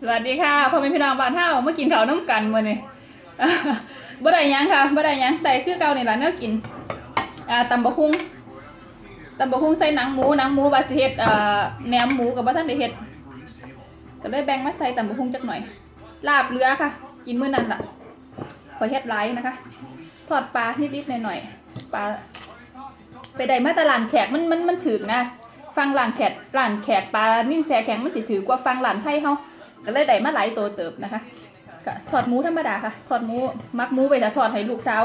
สวัสดีค่ะพ่อแม่พี่น้องบ้านเฮามากินข้าวน้ำกันมื้อนี้บ่ได้หยังค่ะบ่ได้หยังได้คือเก่านี่ล่ะแนวกินอ่าตำบักหุ่งตำบักหุ่งใส่หนังหมูหนังหมูว่าสิเฮ็ดเอ่อแหนมหมูก็บ่ทันได้เฮ็ดก็เลยแบ่งมาใส่ตำบักหุ่งจักหน่อย ลาบเรือค่ะ กินมื้อนั้นล่ะขอเฮ็ดหลายนะคะ ทอดปลานิดๆหน่อยๆปลาไปได้มาตลาดแขกมันมันมันถึกนะ ฟังร้านแขกร้านแขกปลานิ่มแซ่แข็งมันสิถือกว่าฟังร้านไทยเฮา ก็เลยได้มาหลายตัวเติบนะคะก็ทอดหมูธรรมดาค่ะทอดหมูมักหมูไปแต่ทอดให้ลูกสาว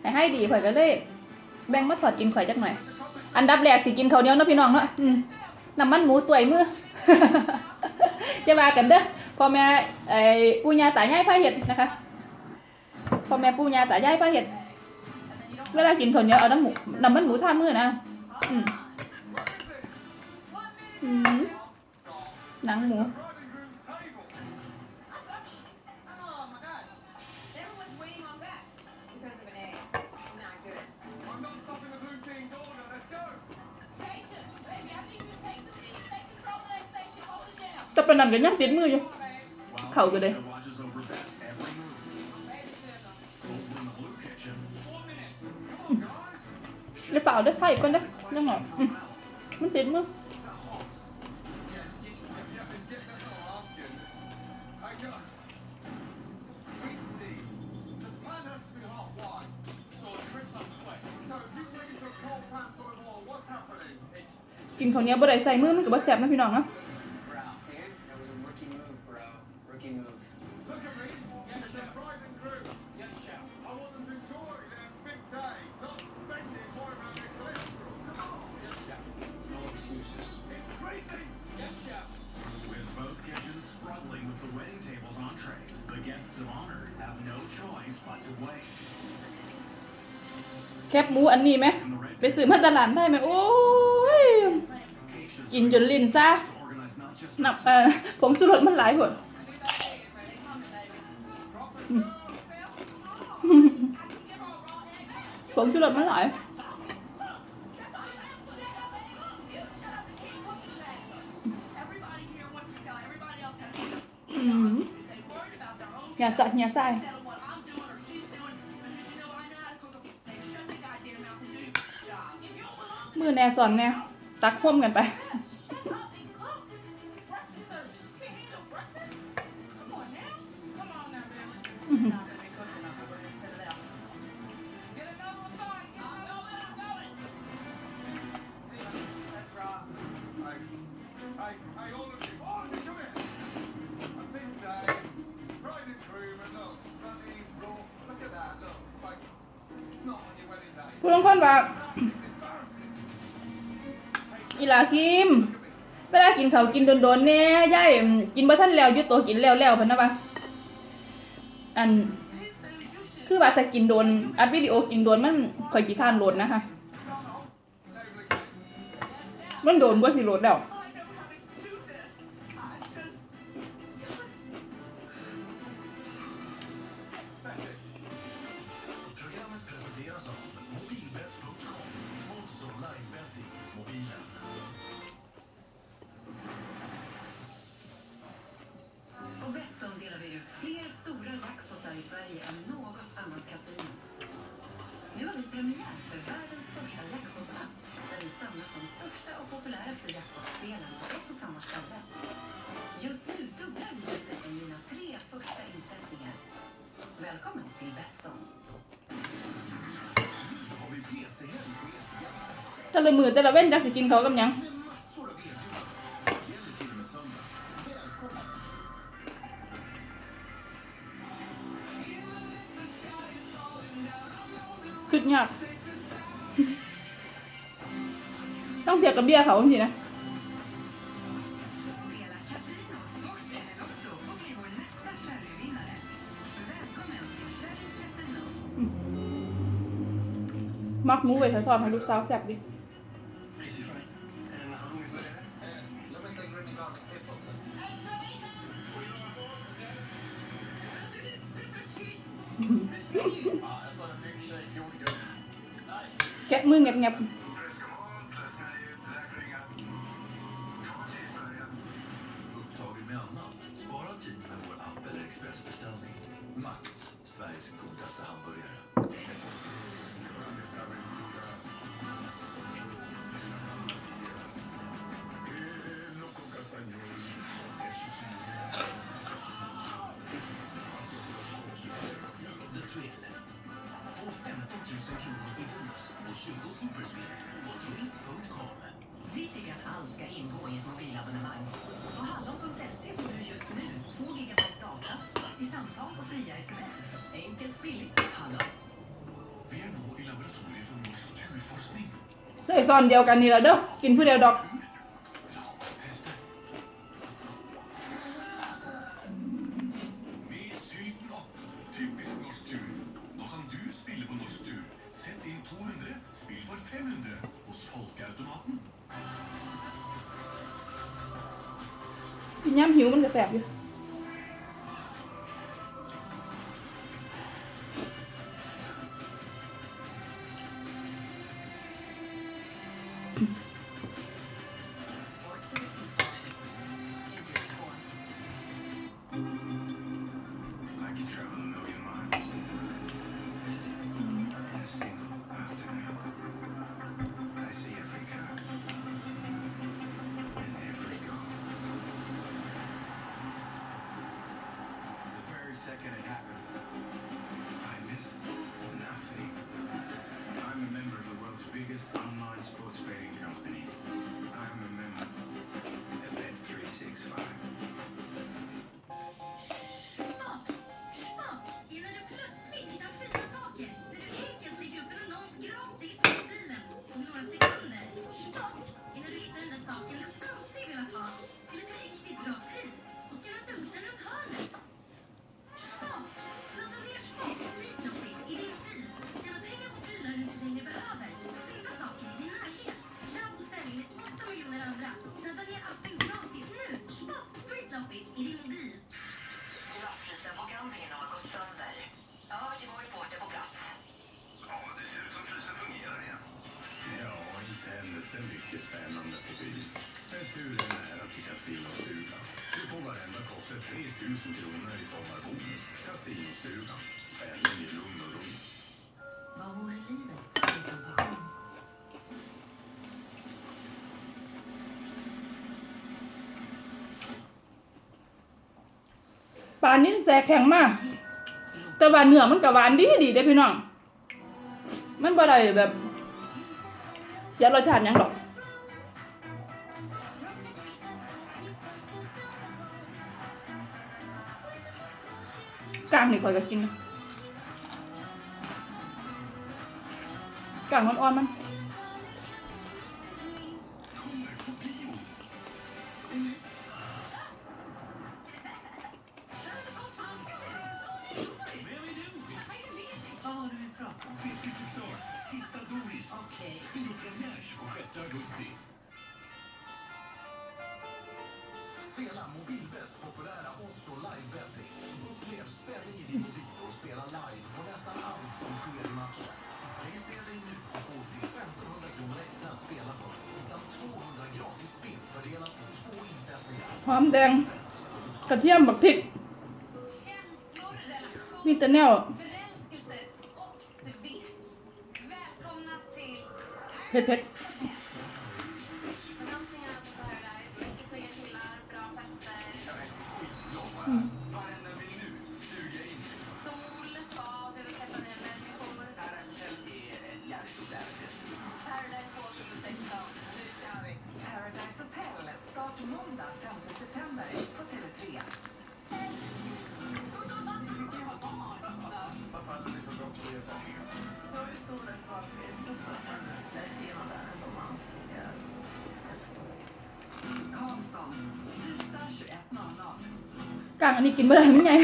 ให้ให้ดีข่อยก็เลย แบ่งมาทอดกินข่อยจักหน่อย อันดับแรกสิกินข้าวเหนียวเนาะพี่น้องเนาะอืมน้ำมันหมูตัวยมือจะว่ากันเด้อพ่อแม่ไอ้ปู่ย่าตายายพาเฮ็ดนะคะพ่อแม่ปู่ย่าตายายพาเฮ็ดเวลากินข้าวเหนียวเอาน้ำหมูน้ำมันหมูท่ามือนะอืมอืมหนังหมู ปานนั้นก็ยังติดมืออยู่เข่าก็ได้ได้เปล่าได้ใส่ก่นได้ยังไงมันติดมือกินข้าวเนี้ยบ่ได้ใส่มือมันก็บ่แซ่บนะพี่น้องเนาะ คบหมูอันนี้ไหมไปซื้อมาตลาดได้ไหมโอ้ยกินจนลิ้นซะนับผมสุรสมันหลายผลผมสุรสมันหลายอืมอย่าใส่อย่าใส่ มือแน่สอนแน่ตักพ่วมกันไปอื้อหือ Hey, hey, hey, all of you. All of you, come here. A big day. Bride and groom, and look, bloody raw. Look at that, look. It's like snot on your wedding day. ผู้ลงคนว่า It's embarrassing. อีหลาคิม เวลากินเขาวกินโดนๆแน่ย่ายกินบ่ทันแล้วอยุตัวกินแล้วแล้วเพิ่นนะป่ะอัน คือว่าถ้ากินโดน อัดวิดีโอกินโดนมันค่อยขี้ข้านโหลดนะคะ มันโดนกว่าสิโหลดแล้ว จะเละมือแต่ละเว้นจักสิกินเขากำยังคืดยากต้องเทียบกับเบียร์เขาจริงๆนะมักมูไปทอดให้ลูกสาวแซ่บดิ expressbeställning. Max, Sveriges godaste hamburgare. ใส่ซอนเดียวกันนี่แหละเด้อกินผู้เดียวดอกย่ำหิวมันก็แสบอยู่ spännande på byn. Men turen är att till kasinostugan. Du får varenda kotte 3000 kronor i sommarbonus. Kasinostugan. Spänning i lugn och ro. Vad vore livet utan passion? ปลานิ่นแสแข็งมาก แต่ว่าเนื้อมันก็หวานดีดีเด้อพี่น้อง มันบ่ได้แบบ เสียรสชาติหยังดอกางนี่ค่อยก็กินกลางอ่อนๆมัน Spela Mobilbets populära odds och live-betting. Upplev spänning i din mobil och spela live på nästan allt som sker i matchen. Registrera dig nu och få upp till 1500 kronor extra att spela för samt 200 gratis spel fördelat på två insättningar. หอมแดง กระเทียมบักพริก Känslor, relation, มีแต่แนว förälskelse och svek. Välkomna till เผ็ด Förväntningarna กลางอันนี้กินไม่ได้มันใหญ่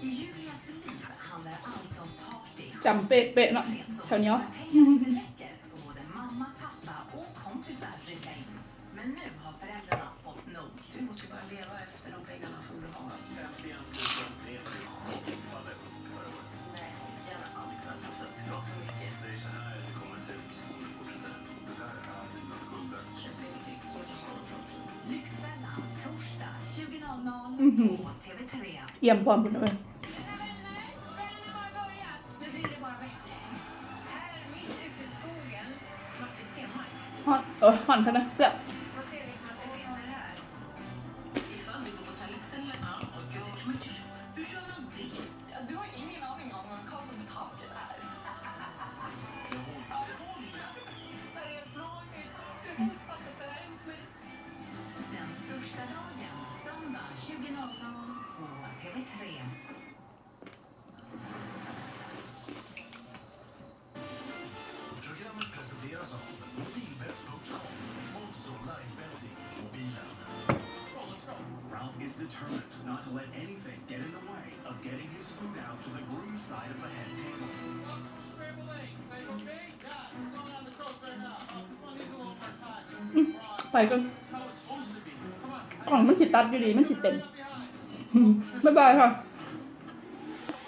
I Julias liv handlar allt om party. จำเป๊ะๆเนาะแถวเนี้ Men nu har föräldrarna fått nog. Du måste bara leva efter de pengarna som du har. 51 en framtid. Lyxfällan, torsdag på TV3. En. Han, han kan det. Så. Determined not to let anything get in the way of getting his food out to the groom side of the head table. Scramble egg. Guys okay? Yeah, we're going on the coast right now. Oh, this one needs a little more time. It's raw. ไปกัน That's how it's supposed to be. Come on. กล่องมันฉีดตัดอยู่ดีมันฉีดเต็ม Behind. บ๊ายบายค่ะ